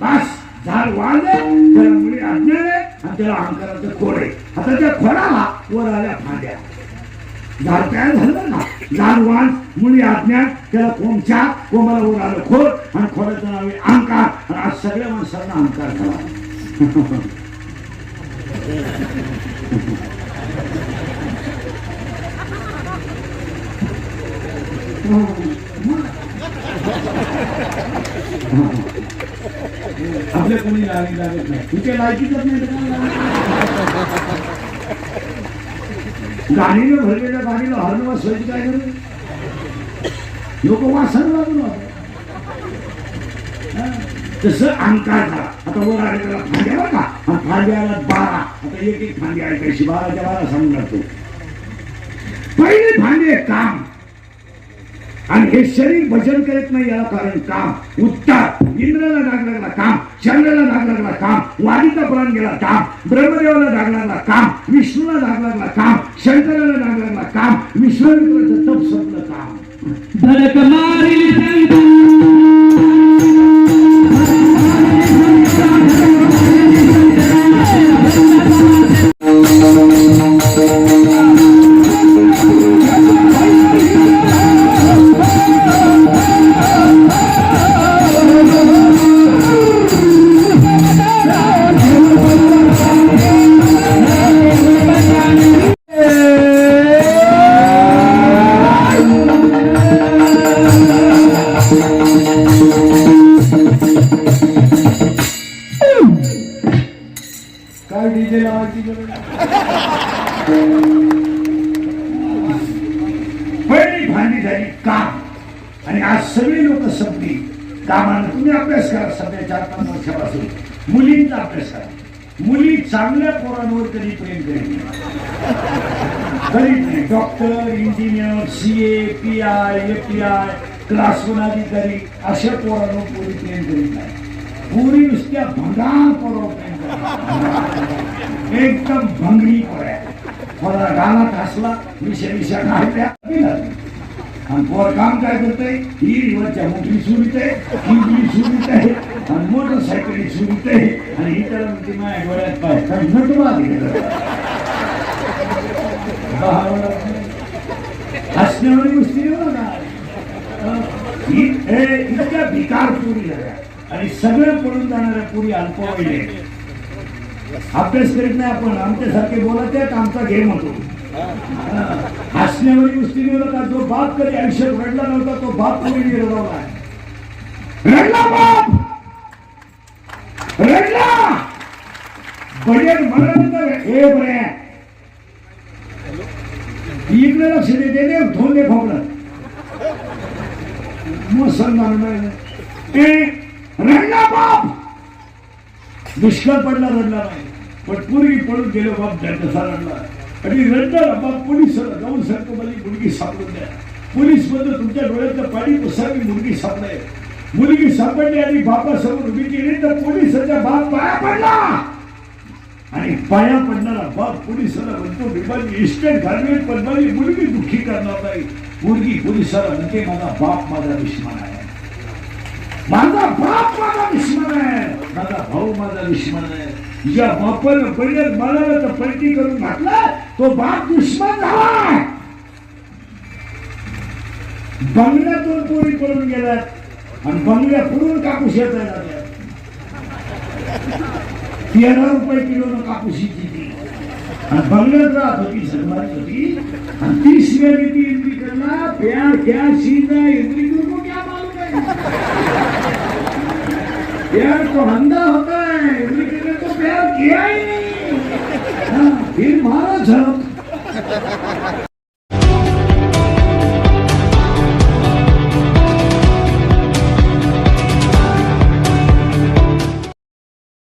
बस झाड वाढले त्याला मुली अज्ञान आणि त्याला अहंकाराचं खोड आहे आता त्या खोडाला वर आल्या फांद्या झाड तयार झालं ना झाड वाढ मुली अज्ञान त्याला कोमच्या कोमाला वर आलं खोड आणि खोडाचं नाव आहे अहंकार आणि आज सगळ्या माणसांना अहंकार झाला. हो. आपल्या कोणी लागली लागत नाही. तुझ्या लायकीच नाही तर कोणाला गाडीनं भरलेल्या गाडीला हरण वाचवायची काय गरज? लोक वासन लागून वाजवतात. हा. तसं अहंकार झाला आता वर आले त्याला फांद्या का? आणि फांद्याला बारा. आता एक एक फांदी ऐकायची. बाराच्या बारा सांगणार तो पहिले फांदे काम. आणि हे शरीर भजन करत नाही याला कारण काम. उत्तम. काम चंद्राला धाग लागला काम वाणीचा प्राण गेला काम ब्रह्मदेवाला धाग लागला काम विष्णूला धाग लागला काम शंकराला धाग लागला काम विश्वामित्राचं तप संपलं काम. धडक डीजे लावायची पहिली भांडी झाली काम. आणि आज सगळे लोक संपली. कामानं तुम्ही अभ्यास करा सध्या चार पाच वर्षापासून. मुलींचा अभ्यास करा. मुली चांगल्या पोरांवर कधी प्रेम करेल करीत नाही. Doctor engineer C A P I A P I class one अधिकारी अशा पोरांवर पोरी प्रेम करीत नाही. पुरी नुसत्या भंगार पोरावर प्रेम एकदम भंगरी पड्या मला गालात हसला विषय विषय घालत्या आणि पोर काम काय करतंय? ही रिवरच्या मोठी सुरीत आहे ही सुरीत आहे आणि मोटरसायकली सुरीत. आहे आणि इतर म्हणजे माझ्या डोळ्यात पाय. काय नटवा हसण्यावाली गोष्टी इतक्या भिकार पुरी झाल्या आणि सगळं पडून जाणाऱ्या पुरी अल्पवयीन अभ्यास करीत नाही आपण आमच्यासारखे बोलत आहेत आमचा गेम होतो हं. गोष्टी होता जो बाप कधी आयुष्यात रडला नव्हता तो बाप पुरी निरवला रडला बाप! रडला! बजेट म्हणल्यानंतर हे बरे इकडे लक्ष देते दे दे धोन दे खोकलं. मुसलमान ए रडला बाप! दुष्काळ पडला रडला नाही. पण पूर्वी पळून गेलो बाप कसा रडला. आणि रडणार बाप पोलीस जाऊन सांगतो मला मुलगी सापडून द्या. पोलीसमध्ये तुमच्या डोळ्यातलं पाणी पुसावी मुलगी सापडाय मुलगी सापडली आणि बापासमोर उभी केली तर पोलिसाच्या बाप पाया पडला. आणि पाया पडणारा बाप पोलिसाला म्हणतो विभागी इस्टेट घालवेल पण माझी मुलगी दुःखी करणार नाही. मुलगी पोलिसाला म्हणते माझा बाप माझा दुश्मन आहे. माझा बाप माझा दुश्मन आहे. माझा भाऊ माझा दुश्मन आहे. या बापानं पहिले मला तर पलटी करून घातला तो बाप दुश्मन झाला. बंगल्यातून पोरी पडून गेल्यात. आणि बंगल्या पुढून कापूस येत लागल्या तेरा रुपये किलो कापूस येते आणि बंगल्यात राहत होती सगळी होती. आणि तीस वेळी ती इंद्री करना प्यार क्या चीज है इंद्री को क्या मालूम है प्यार तो अंधा होता है इंद्री ने तो प्यार किया ही नहीं। हाँ, फिर मारा झड़प।